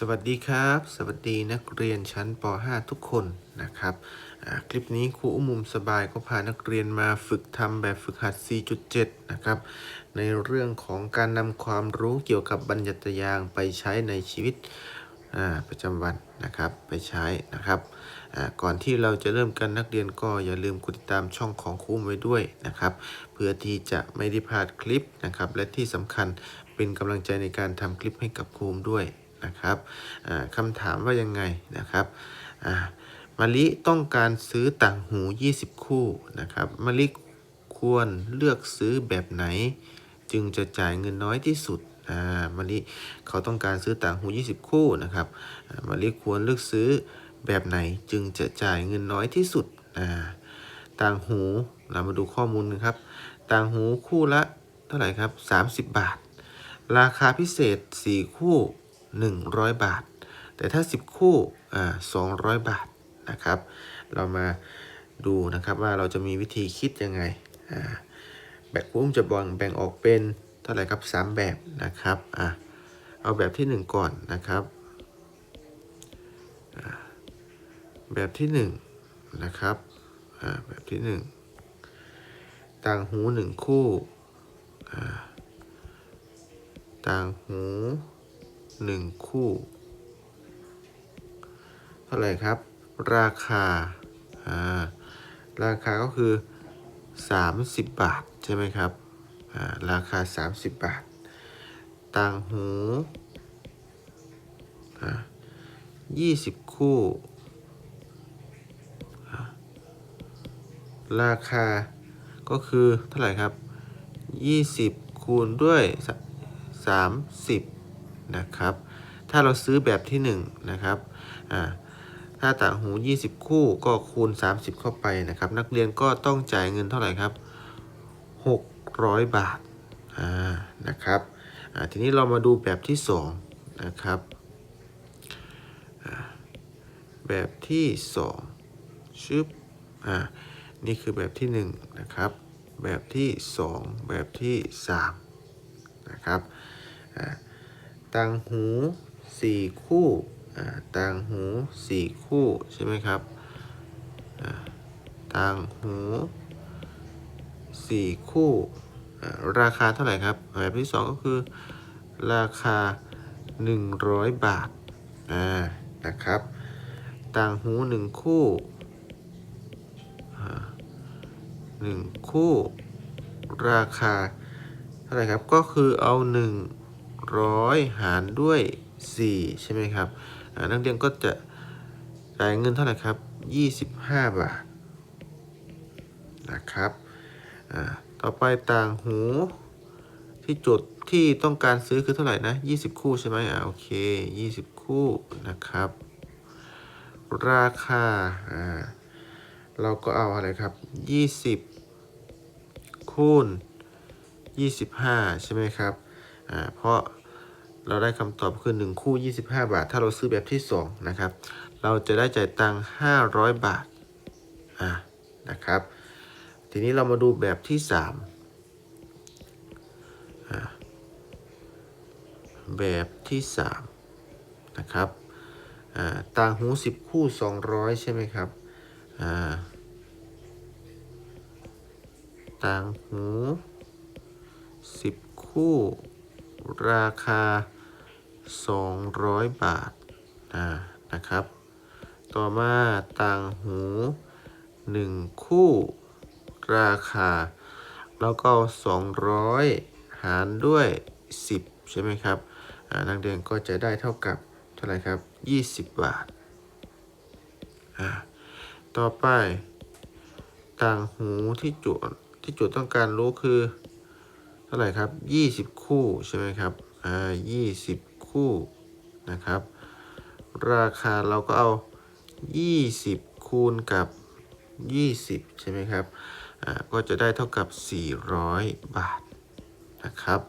สวัสดีครับ สวัสดีนักเรียนชั้นป .5 ทุกคนนะครับคลิปนี้ครูอุ้มมุมสบายก็พานักเรียนมาฝึกทำแบบฝึกหัด 4.7 นะครับในเรื่องของการนำความรู้เกี่ยวกับบรรยัติยางไปใช้ในชีวิตประจำวันนะครับไปใช้นะครับก่อนที่เราจะเริ่มกันนักเรียนก็อย่าลืมกดติดตามช่องของครูอุ้มไว้ด้วยนะครับ เพื่อที่จะไม่ได้พลาดคลิปนะครับและที่สำคัญเป็นกำลังใจในการทำคลิปให้กับครูอุ้มด้วย นะครับคำถามว่ายังไงนะครับอ่าลิต้องการซื้อต่างหู 20 คู่นะครับมะลิควรเลือกซื้อแบบไหน จึงจะจ่ายเงินน้อยที่สุดอ่ามะลิเขาต้องการซื้อต่างหู 20 คู่นะครับอ่าลิควรเลือกซื้อแบบไหนจึงจะจ่ายเงินน้อยที่สุดอ่าต่างหูเรามาดูข้อมูลกันครับ ต่างหูคู่ละเท่าไหร่ครับ 30 บาท ราคาพิเศษ 4 คู่ 100 บาท แต่ถ้า 10 คู่อ่า200 บาทนะครับ เรามาดูนะครับว่าเราจะมีวิธีคิดยังไงอ่าแบบคุ้มจะบ่งแบ่งออกเป็นเท่าไหร่ครับ 3 แบบนะครับอะเอาแบบที่ 1 ก่อนนะครับอ่าแบบที่ 1 นะครับอ่าแบบที่ 1 ต่างหู 1 คู่อ่าต่างหู หนึ่งคู่ เท่าไหร่ครับ ราคาอ่าราคาก็คือ 30 บาท ใช่ไหมครับอ่าราคา 30 บาท ต่างหูอ่า20คู่ ราคาก็คือเท่าไหร่ครับ 20 คูณด้วย 30 นะครับ ถ้าเราซื้อแบบที่1นะครับอ่าถ้าต่างหู 20 คู่ก็คูณ 30 เข้าไปนะครับ นักเรียนก็ต้องจ่ายเงินเท่าไหร่ครับ 600 บาทอ่านะครับอ่าทีนี้เรามาดูแบบที่ 2 นะครับแบบที่2ชึบอ่านี่คือแบบที่1นะครับแบบที่ 2 แบบที่ 3 นะครับอ่า ต่างหู4คู่ต่างหู4คู่ใช่ไหมครับต่างหู4คู่ราคาเท่าไหร่ครับแบบที่2ก็คือราคา 100 บาทอ่านะครับ ต่างหู1คู่อ่หนึ่งคู่ ราคาเท่าไหร่ครับก็คือเอา 100 หารด้วย 4 ใช่ไหมครับนักเรียนก็จะจ่ายเงินเท่าไหร่ครับ 25 บาทนะครับต่อไปต่างหูที่จุดที่ต้องการซื้อคือเท่าไหร่นะ 20 คู่ใช่ไหมอ่าโอเค 20 คู่นะครับ ราคาอ่าเราก็เอาอะไรครับ 20 คูณ 25 ใช่ไหมครับอ่าเพราะ เราได้คำตอบคือ 1 คู่ 25 บาท ถ้าเราซื้อแบบที่ 2 นะครับ เราจะได้จ่ายตังค์500 บาทอ่านะครับ ทีนี้เรามาดูแบบที่3อ่าแบบที่ 3 นะครับอ่าต่างหู 10 คู่ 200 ใช่ไหมครับอ่าต่างหู 10 คู่ราคา 200 บาทอ่านะครับ ต่อมาต่างหู 1 คู่ราคา แล้วก็ 200 หารด้วย 10 ใช่ไหมครับอ่านักเรียนก็จะได้เท่ากับเท่าไหร่ครับ 20 บาทาต่อไป ต่างหูที่จุดที่จุดต้องการรู้คือ เท่าไหร่ครับ 20 คู่ใช่ไหมครับ อ่า 20 คู่นะครับ ราคาเราก็เอา 20 คูณกับ 20 ใช่ไหมครับ ก็จะได้เท่ากับ 400 บาทนะครับ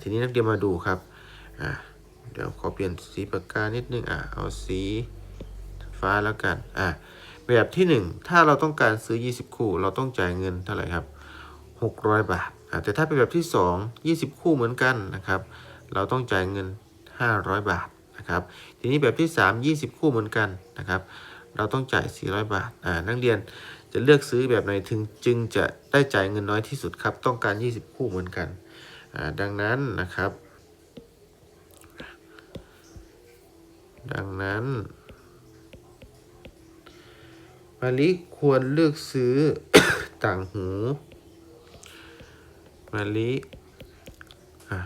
ทีนี้นักเรียนมาดูครับ เดี๋ยวขอเปลี่ยนสีปากกานิดนึงอ่าเอาสีฟ้าแล้วกัน อ่าแบบที่ 1 ถ้าเราต้องการซื้อ 20 คู่ เราต้องจ่ายเงินเท่าไหร่ครับ 600 บาท แต่ถ้าเป็นแบบที่ 2 20 คู่เหมือนกันนะครับ เราต้องจ่ายเงิน 500 บาทนะครับ ทีนี้แบบที่ 3 20 คู่เหมือนกันนะครับ เราต้องจ่าย 400 บาทอ่านักเรียนจะเลือกซื้อแบบไหนถึงจึงจะได้จ่ายเงินน้อยที่สุดครับ ต้องการ 20 คู่เหมือนกันอ่าดังนั้นนะครับ ดังนั้นมาลิควรเลือกซื้อต่างหูมาลิอะ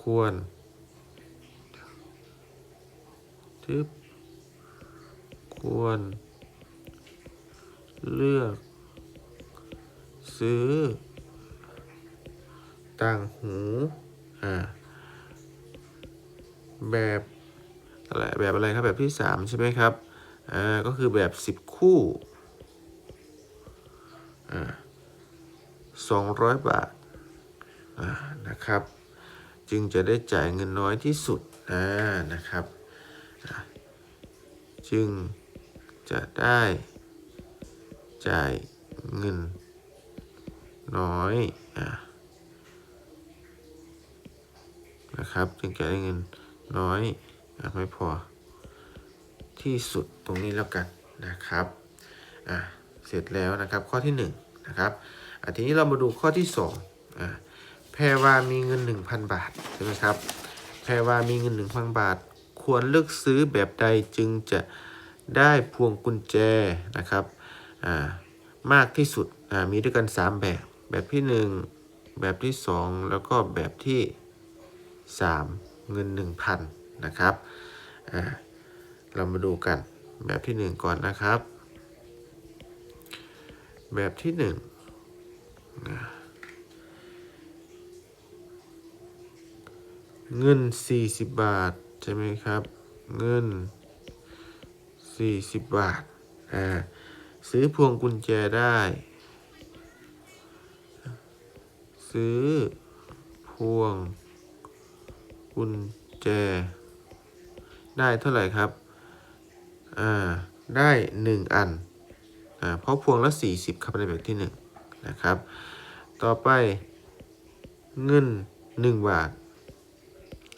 ควรึบควร เลือก ซื้อ ต่างหู อ่า แบบอะไรแบบอะไรครับ แบบที่สามใช่ไหมครับ อ่า ก็คือแบบสิบคู่ อ่าสองร้อยบาท อ่า นะครับ จึงจะได้จ่ายเงินน้อยที่สุด อ่า นะครับ จึงจะได้จ่ายเงิน น้อยอนะครับ จึงจะได้เงินน้อยอไม่พอ ที่สุดตรงนี้แล้วกันนะครับอะเสร็จแล้วนะครับข้อที่1นงนะครับอะทีนี้เรามาดูข้อที่2อะแพรวามีเงิน 1,000 บาทใช่ไหมครับแพรวามีเงิน 1,000 บาท ควรเลือกซื้อแบบใดจึงจะได้พวงกุญแจนะครับมากที่สุดมีด้วยกัน 3 แบบ แบบที่ 1 แบบที่ 2 แล้วก็แบบที่ 3 เงิน 1,000นะครับเรามาดูกันแบบที่หนึ่งก่อนนะครับ แบบที่หนึ่งเงิน 40 บาท ใช่ไหมครับ เงิน 40 บาทอ่าซื้อพวงกุญแจได้ ซื้อพวงกุญแจ ได้เท่าไหร่ครับอ่าได้หนึ่งอันอ่าเพราะพวงละสี่สิบครับในแบบที่หนึ่งนะครับ ต่อไปเงินหนึ่งบาท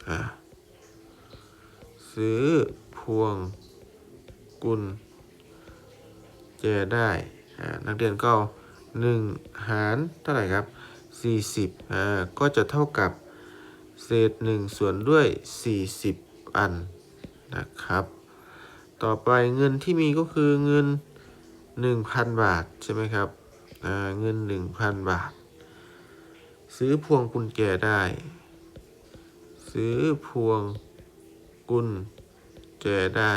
อ่า ซื้อพวงกุญแจได้นักเรียนก็หนึ่งหารเท่าไหร่ครับสี่สิบอ่าก็จะเท่ากับเศษหนึ่งส่วนด้วยสี่สิบอันนะครับ ต่อไปเงินที่มีก็คือเงิน1,000บาทใช่ไหมครับอ่าเงิน1,000บาท ซื้อพวงกุญแจได้ ซื้อพวง กุญแจได้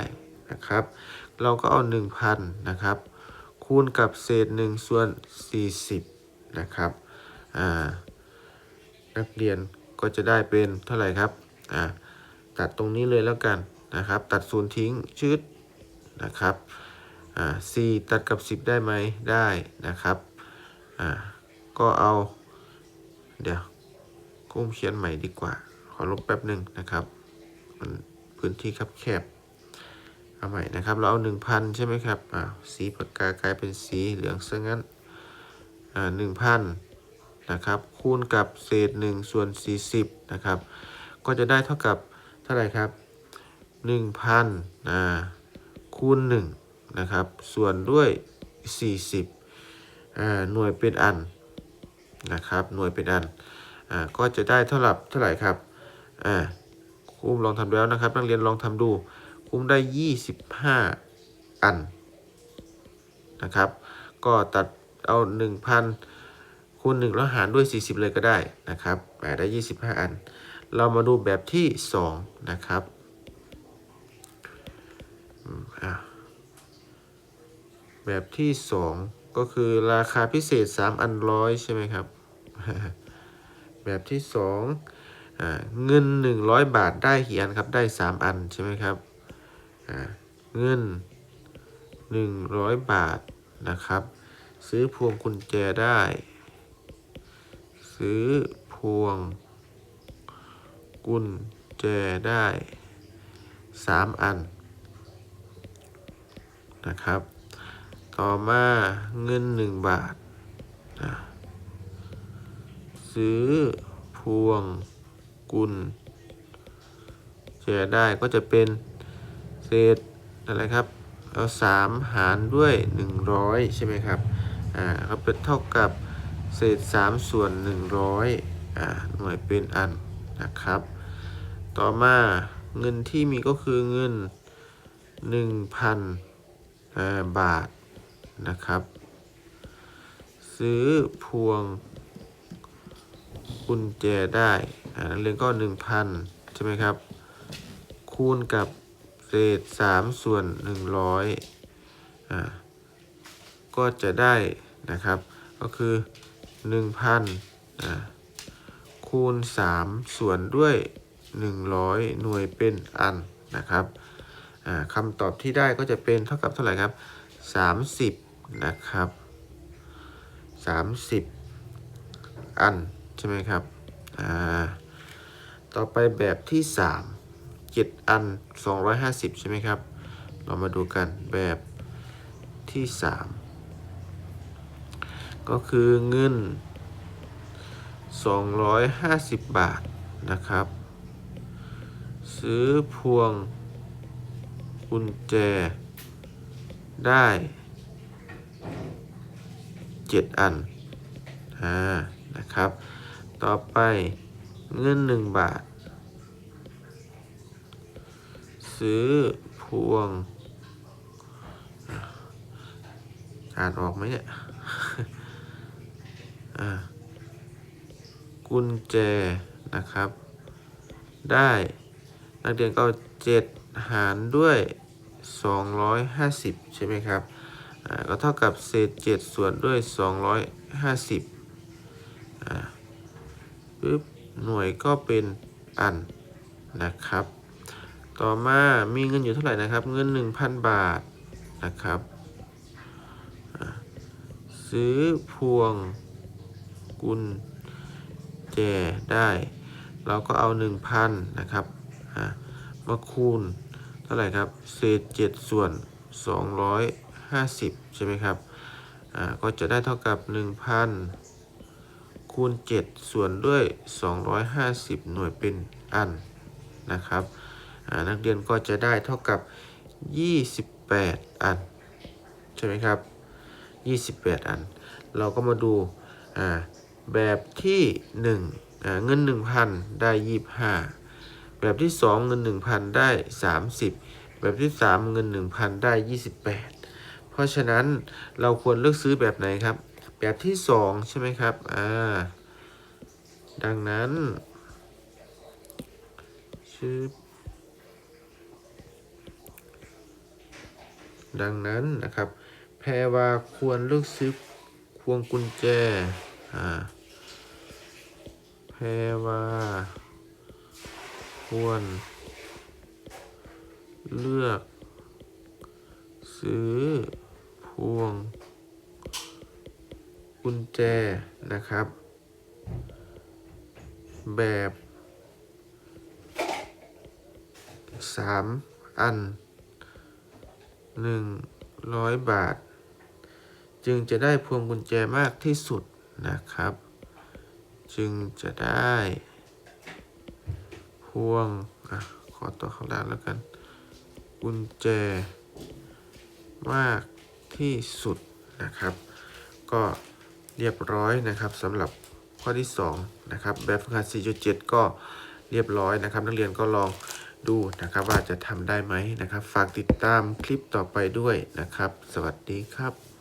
นะครับ เราก็เอา 1,000 นะครับ คูณกับเศษ1ส่วน 40 นะครับนักเรียนก็จะได้เป็นเท่าไหร่ครับตัดตรงนี้เลยแล้วกันนะครับ ตัดศูนย์ทิ้งชืดนะครับสี่ตัดกับ 10 ได้ไหมได้นะครับก็เอา เดี๋ยวกุ้มเขียนใหม่ดีกว่า ขอลบแป๊บหนึ่งนะครับมัน พื้นที่คับแคบเอาใหม่นะครับเราเอา1,000ใช่ไหมครับอ่าสีปากกากลายเป็นสีเหลืองซะงั้นอ่า1,000นนะครับคูณกับเศษ1ส่วน40นะครับก็จะได้เท่ากับเท่าไหร่ครับ1,000อ่าคูณ1นะครับส่วนด้วย40อ่าหน่วยเป็นอันนะครับหน่วยเป็นอันอ่าก็จะได้เท่าไหร่เท่าไหร่ครับอ่า คุ้มลองทำแล้วนะครับ นักเรียนลองทำดู คุ้มได้ 25 อันนะครับ ก็ตัดเอา 1,000คูณ1แล้วหารด้วย 40 เลยก็ได้นะครับได้ 25 อัน เรามาดูแบบที่ 2 นะครับแบบที่ 2 ก็คือราคาพิเศษ 3 อันร้อยใช่ไหมครับ แบบที่2อ่า เงิน 100 บาทได้กี่อันครับได้ 3 อันใช่ไหมครับเงิน 100 บาทนะครับ ซื้อพวงกุญแจได้ ซื้อพวงกุญแจได้ 3 อันนะครับ ต่อมาเงิน 1 บาทนะซื้อพวง กุญแจได้ก็จะเป็นเศษอะไรครับเอาสามหารด้วยหนึ่งร้อยใช่ไหมครับอ่าก็เป็นเท่ากับเศษสามส่วนหนึ่งร้อยอ่าหน่วยเป็นอันนะครับ ต่อมาเงินที่มีก็คือเงินหนึ่งพันบาทนะครับ ซื้อพวง กุญแจได้อ่านักเรียนก็หนึ่งพันใช่ไหมครับ คูณกับเศษสามส่วนหนึ่งร้อยอ่าก็จะได้นะครับ ก็คือหนึ่งพันอ่าคูณสามส่วนด้วยหนึ่งร้อยหน่วยเป็นอันนะครับอ่าคำตอบที่ได้ก็จะเป็นเท่ากับเท่าไหร่ครับสามสิบนะครับสามสิบอัน ใช่ไหมครับ อ่า ต่อไปแบบที่สามเจ็ดอันสองร้อยห้าสิบใช่ไหมครับ เรามาดูกันแบบที่สามก็คือเงินสองร้อยห้าสิบบาทนะครับ ซื้อพวงกุญแจได้เจ็ดอัน อ่า นะครับ ต่อไปเงินหนึ่งบาท ซื้อพวง อ่านออกไหมเนี่ยกุญแจนะครับ ได้นักเรียนก็เจ็ดหารด้วยสองร้อยห้าสิบใช่ไหมครับก็เท่ากับเศษเจ็ดส่วนด้วยสองร้อยห้าสิบอ่า ปึ๊บหน่วยก็เป็นอันนะครับ ต่อมามีเงินอยู่เท่าไหร่นะครับ เงิน 1,000 บาทนะครับ ซื้อพวงกุญแจได้ เราก็เอา 1,000 นะครับมาคูณเท่าไหร่ครับ เศษ 7 ส่วน 250 ใช่ไหมครับ ก็จะได้เท่ากับ 1,000 คูณ 7 ส่วนด้วย 250 หน่วยเป็นอันนะครับนักเรียนก็จะได้เท่ากับ 28 อัน ใช่ไหมครับ 28 อัน เราก็มาดูแบบที่1อ่าเงิน 1,000 ได้ 25 แบบที่ 2 เงิน 1,000 ได้ 30 แบบที่ 3 เงิน 1,000 ได้ 28 เพราะฉะนั้นเราควรเลือกซื้อแบบไหนครับ แบบที่ 2 ใช่ไหมครับ อ่า ดังนั้นชื่อดังนั้นนะครับ แพรว่าควร เลือก ซื้อพวงกุญแจอ่าแพรว่าควรเลือกซื้อพวง กุญแจนะครับ แบบสามอันหนึ่งร้อยบาท จึงจะได้พวงกุญแจมากที่สุดนะครับ จึงจะได้พวงอขอต่อข้างล่างแล้วกัน กุญแจมากที่สุดนะครับ ก็ เรียบร้อยนะครับสำหรับข้อที่2นะครับแบบฝึกหัด 4.7 ก็เรียบร้อยนะครับ นักเรียนก็ลองดูนะครับ ว่าจะทำได้ไหมนะครับ ฝากติดตามคลิปต่อไปด้วยนะครับ สวัสดีครับ